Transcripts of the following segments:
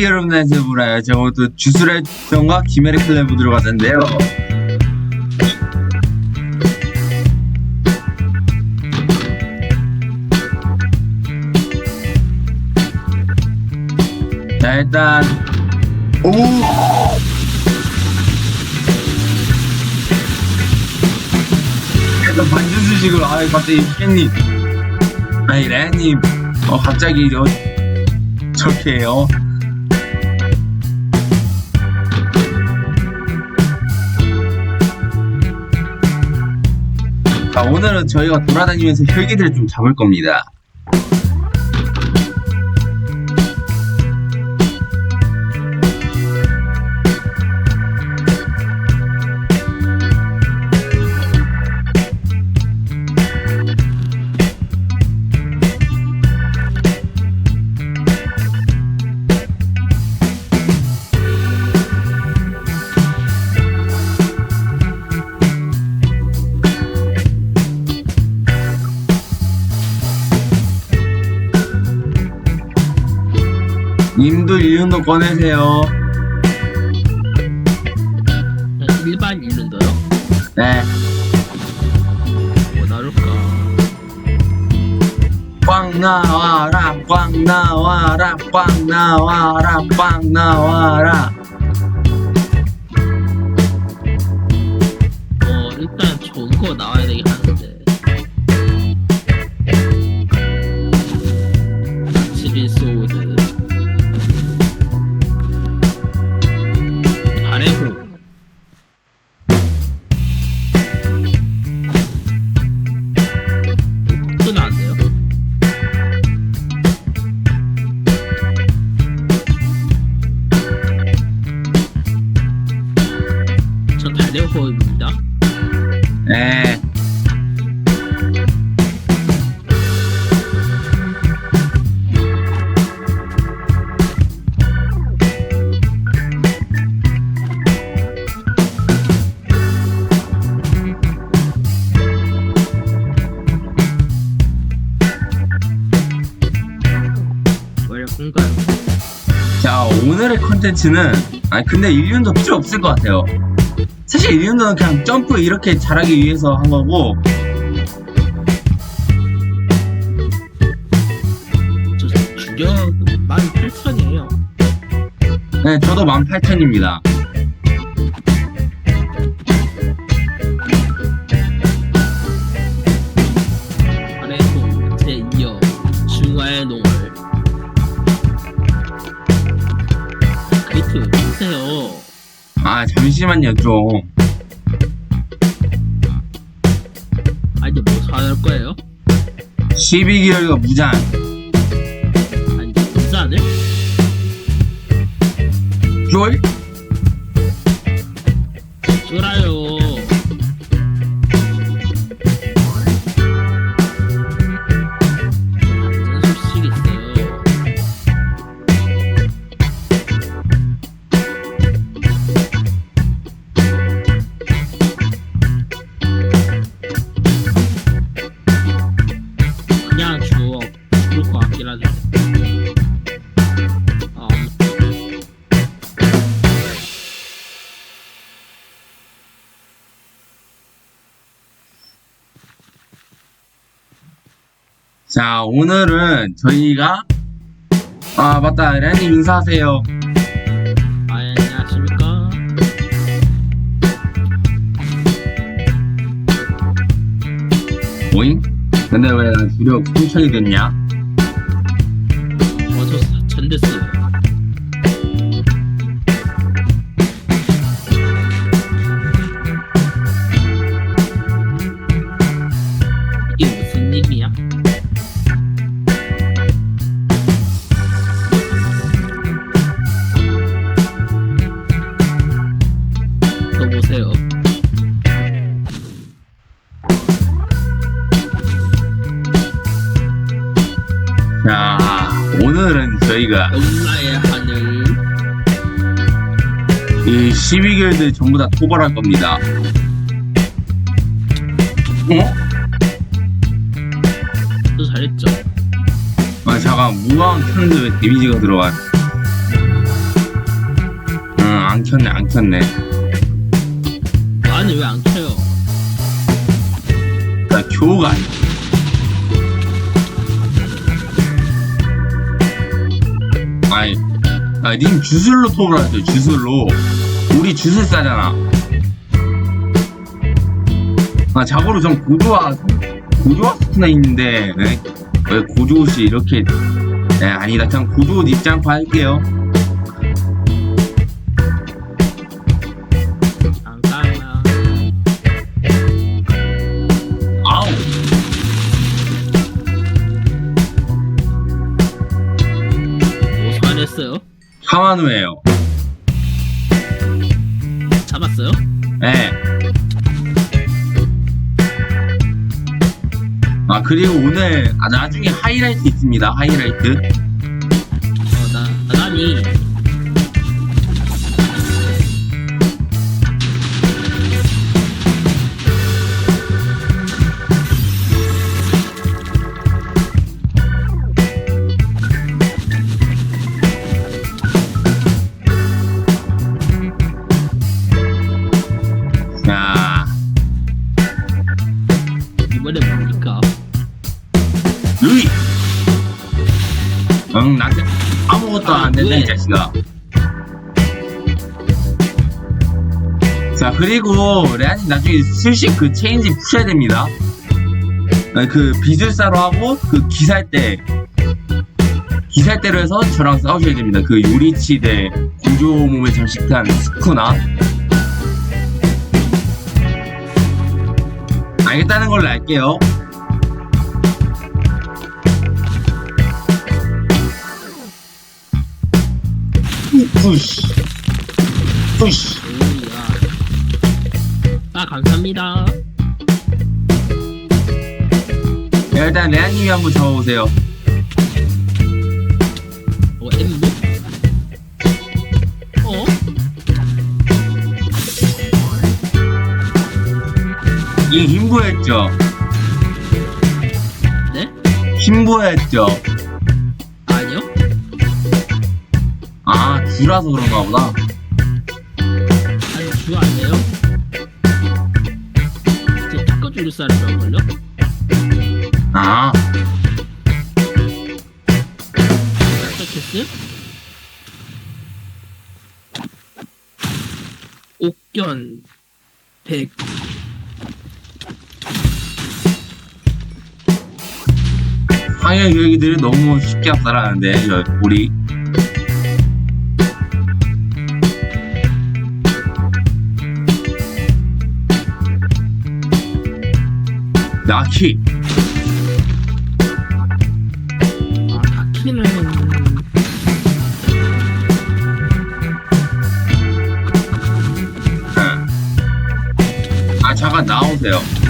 여러분 안녕하세요 무라요 제가 오늘 또 주술의 정과 김혜리 클레브 들어갔는데요. 자 일단 오! 일단 반전 수식을 아 갑자기 깻님 아니 레님 어 갑자기 어 저렇게 해요 오늘은 저희가 돌아다니면서 혈기들을 좀 잡을 겁니다. 님도 이윤도 꺼내세요. 일반 있는데요? 네. 뭐 나올까? 꽝 나와라, 꽝 나와라, 꽝 나와라, 꽝 나와라. 어 일단 좋은 거 나와야 전 달려호입니다. 네. 원래 뭔가요? 자, 오늘의 컨텐츠는, 아 근데 일륜도 필요 없을 것 같아요. 사실 일륜도는 그냥 점프 이렇게 잘하기 위해서 한 거고, 저 주력은 18,000이에요. 네, 저도 18,000입니다. 아, 잠시만요, 좀. 아 이제 뭐 사할 거예요? 12개월과 무장. 아니 부산을? 쫄? 자, 오늘은 저희가, 아, 맞다. 레님 인사하세요. 아, 안녕하십니까? 오잉? 근데 왜나 주력 풍천이 됐냐? 12개월들 전부 다 토벌할 겁니다. 어? 또 잘했죠. 아, 잠깐, 무왕 켰는데 왜 데미지가 들어가? 켰네 안 켰네 아니 왜 안 켜요? 나 교우가 아니 아니 아, 님 주술로 톱을 하세요 주술로 우리 주술사잖아 아 자고로 전 고조화 고조화 스프나 있는데 네? 왜 고조 옷이 이렇게 네 아니다 그냥 고조 옷 입지 않고 할게요 잠깐만. 아우 뭐 소환했어요? 하만우예요 잡았어요? 네. 아 그리고 오늘 아 나중에 하이라이트 있습니다 하이라이트 그리고 레안이 나중에 슬씩 그 체인지 푸셔야 됩니다. 아, 그 비술사로 하고 그 기살대 기살대로 해서 저랑 싸우셔야 됩니다. 그 요리치 대 구조 몸에 장식한 스쿠나. 알겠다는 걸로 알게요. 푸시 푸시. 아, 감사합니다. 야, 일단 레아님이 한번 잡아보세요 어, 엠모? 어? 이 힘부했죠 네? 힘부했죠 아니요? 아 주라서 그런가 보다 아니, 주안 돼요? 사람이 걸려? 아 닦았겠어요? 옥견 100 상해 교육이들이 너무 쉽게 압살하는데 저 우리 나키 아, 다키는 응. 아 잠깐 나오세요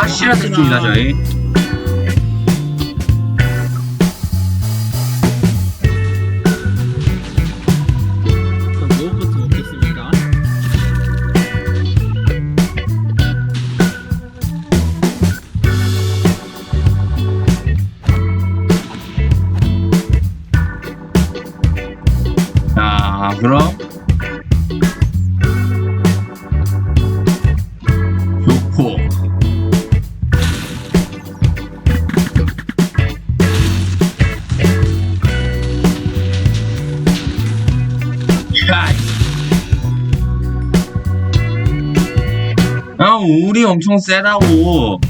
어 하시라 대중이다 저희 아 우리 엄청 세다고.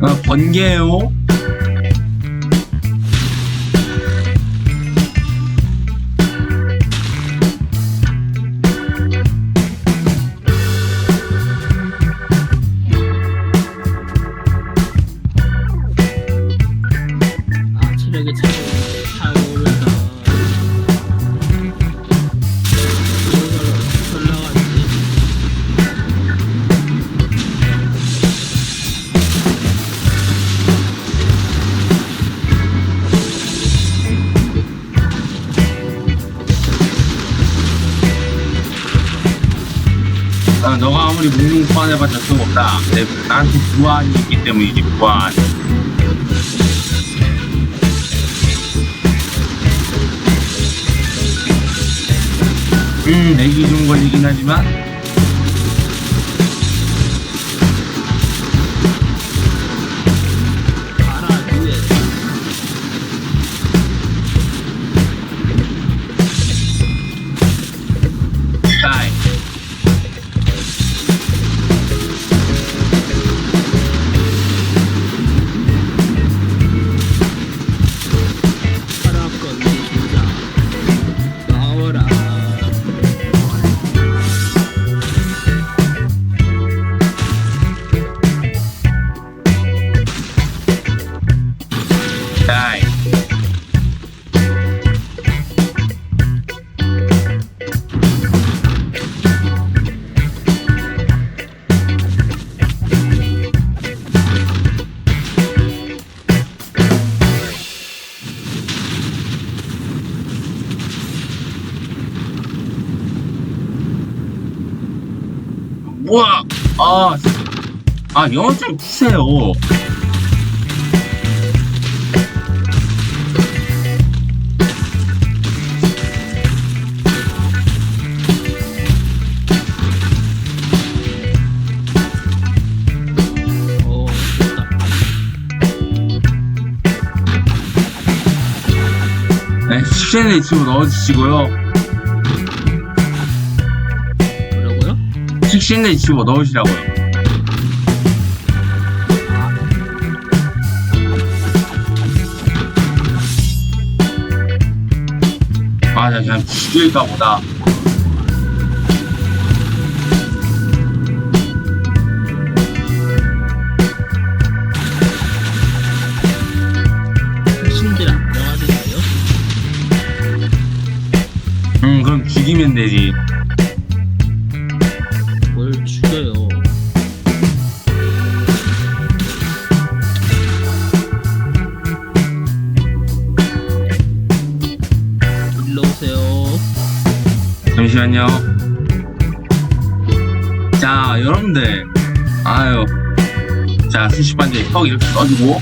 아, 번개요 아무리 몽롱 소환해봤자 소용없다. 내, 나한테 부안이 있기 때문이지, 부안. 음, 내기 좀 걸리긴 하지만, 뭐야? 아, 아 영어 좀 푸세요. 어 됐다 네, 식신의 집어 넣어주시고요. 식신의 집어 넣으시라고요. 아, 나 그냥 죽일까 보다. 신들 안 명하되나요? 음, 그럼 죽이면 되지. 자, 여러분들. 아유. 자, 수십반대 턱 이렇게 써주고.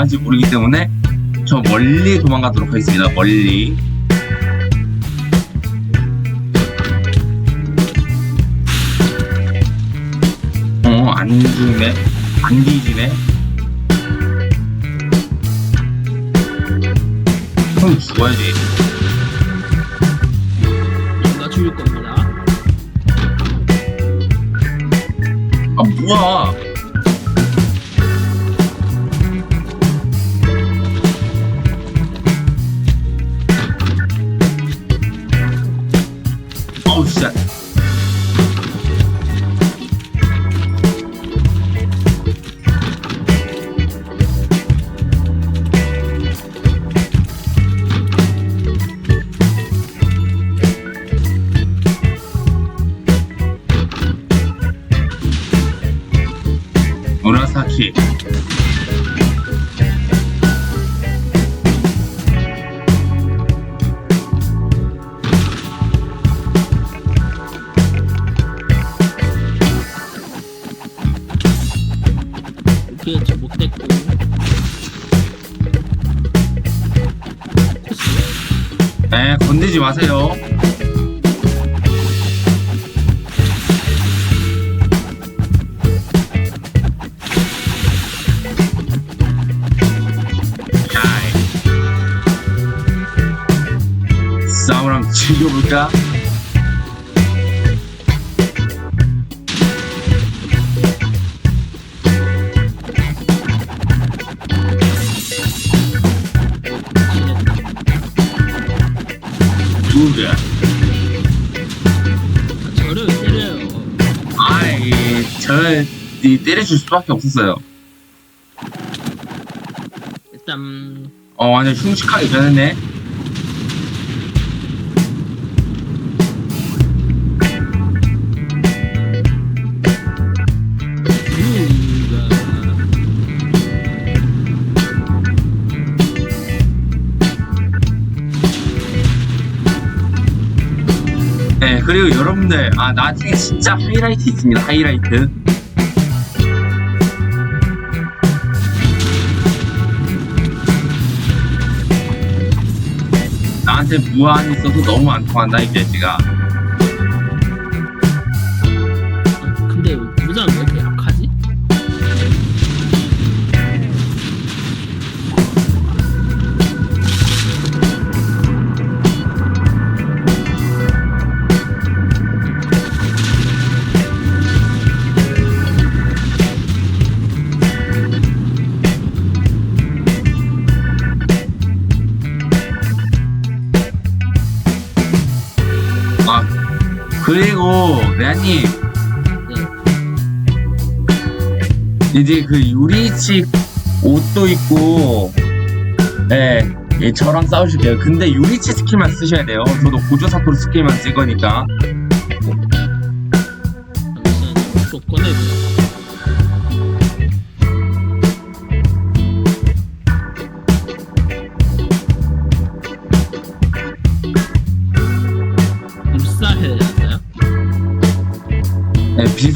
당할지 모르기 때문에 저 멀리 도망가도록 하겠습니다. 멀리. 어, 안 죽네. 안 뒤지네. 그럼 죽어야지. 나 죽일 겁니다 아, 뭐야. 마세요. 한번 즐겨볼까? 누구야? 저를 때려요. 아이, 저를 네, 때려줄 수밖에 없었어요. 일단 어, 완전 흉측하게 변했네. 그리고 여러분들, 아, 나중에 진짜 하이라이트 있습니다. 하이라이트. 나한테 무한히 있어서 너무 안 통한다, 이 돼지가. 레아님, 네. 이제 그 유리칩 옷도 있고, 네, 예, 저랑 싸우실게요. 근데 유리치 스킬만 쓰셔야 돼요. 저도 고조 사토로 스킬만 쓸 거니까.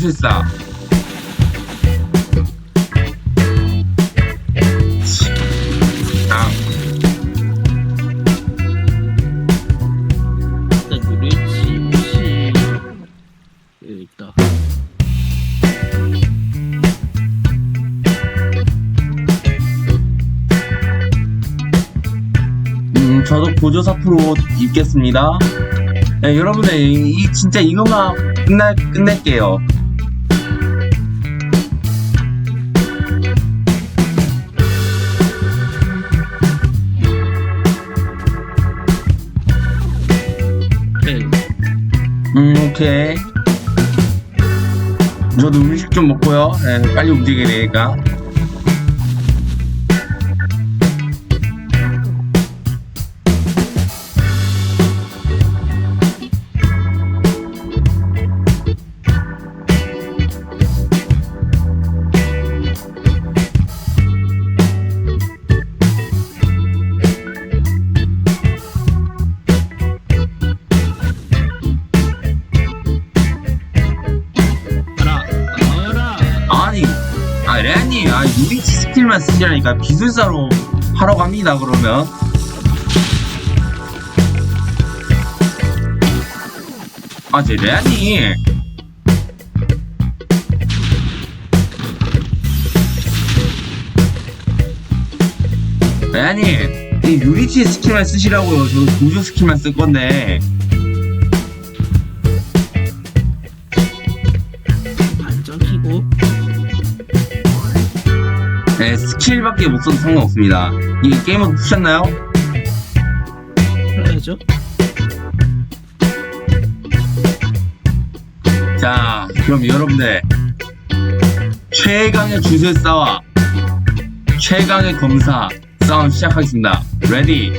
네, 비술사. 아. 음, 저도 고조사토로 입겠습니다. 네, 여러분들, 이, 이- 진짜 이거만 끝날, 끝낼게요. 오케이. 저도 음식 좀 먹고요. 네, 빨리 움직여야 되니까. 아, 유리치 스킬만 쓰시라니까 비술사로 하러 갑니다, 그러면. 아, 제 레아님. 레아님, 이 유리치 스킬만 쓰시라고요. 저도 고조 스킬만 쓸 건데. 100원밖에 못 써도 상관없습니다. 이 게임은 푸셨나요? 해야죠. 자, 그럼 여러분들 최강의 주술 사와 최강의 검사 싸움 시작하겠습니다. 레디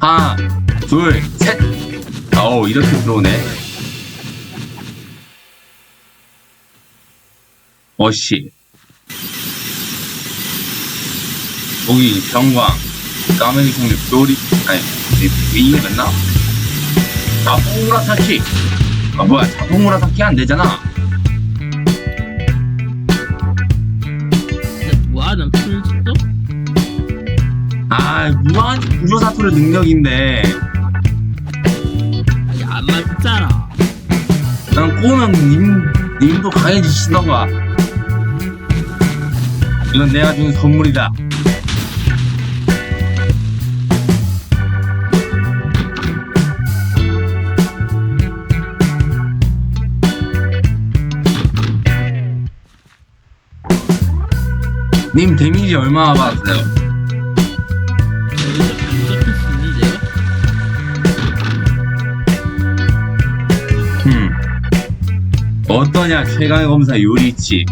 하나 둘 셋. 아오 이렇게 들어오네. 어씨 여기 병광, 까메기 성류, 요리, 아니, 이게 맞나? 자동무라 타키. 아 뭐야 자동무라 타키 안 되잖아. 근데 무한은 풀지도? 아 무한 구조사토의 능력인데 아니 안 맞잖아. 난 꼬면 님 님도 강해지시던가. 이건 내가 준 선물이다. 님 데미지 얼마나 받았어요? 음. 오, 어떠냐 최강의 검사 요리치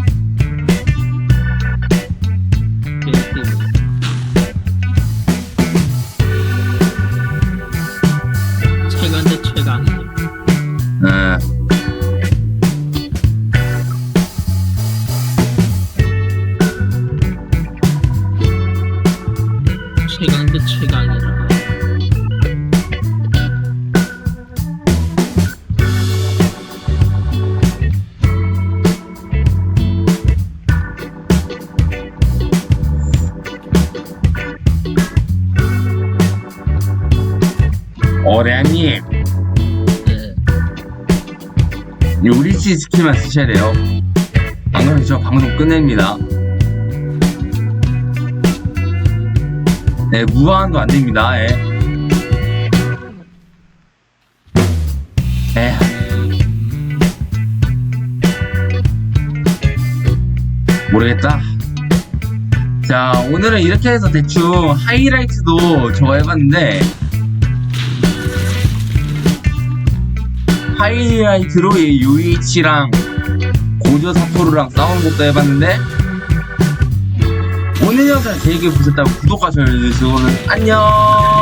요리치 스킬만 쓰셔야 돼요. 안 그러면 저 방송 끝냅니다. 네 무한도 안 됩니다. 예. 에 모르겠다. 자 오늘은 이렇게 해서 대충 하이라이트도 저거 해봤는데 하이라이트로 이 유이치랑 고조 사토루랑 싸우는 것도 해봤는데 오늘 영상 재밌게 보셨다면 구독과 좋아요. 눌러주시고는 안녕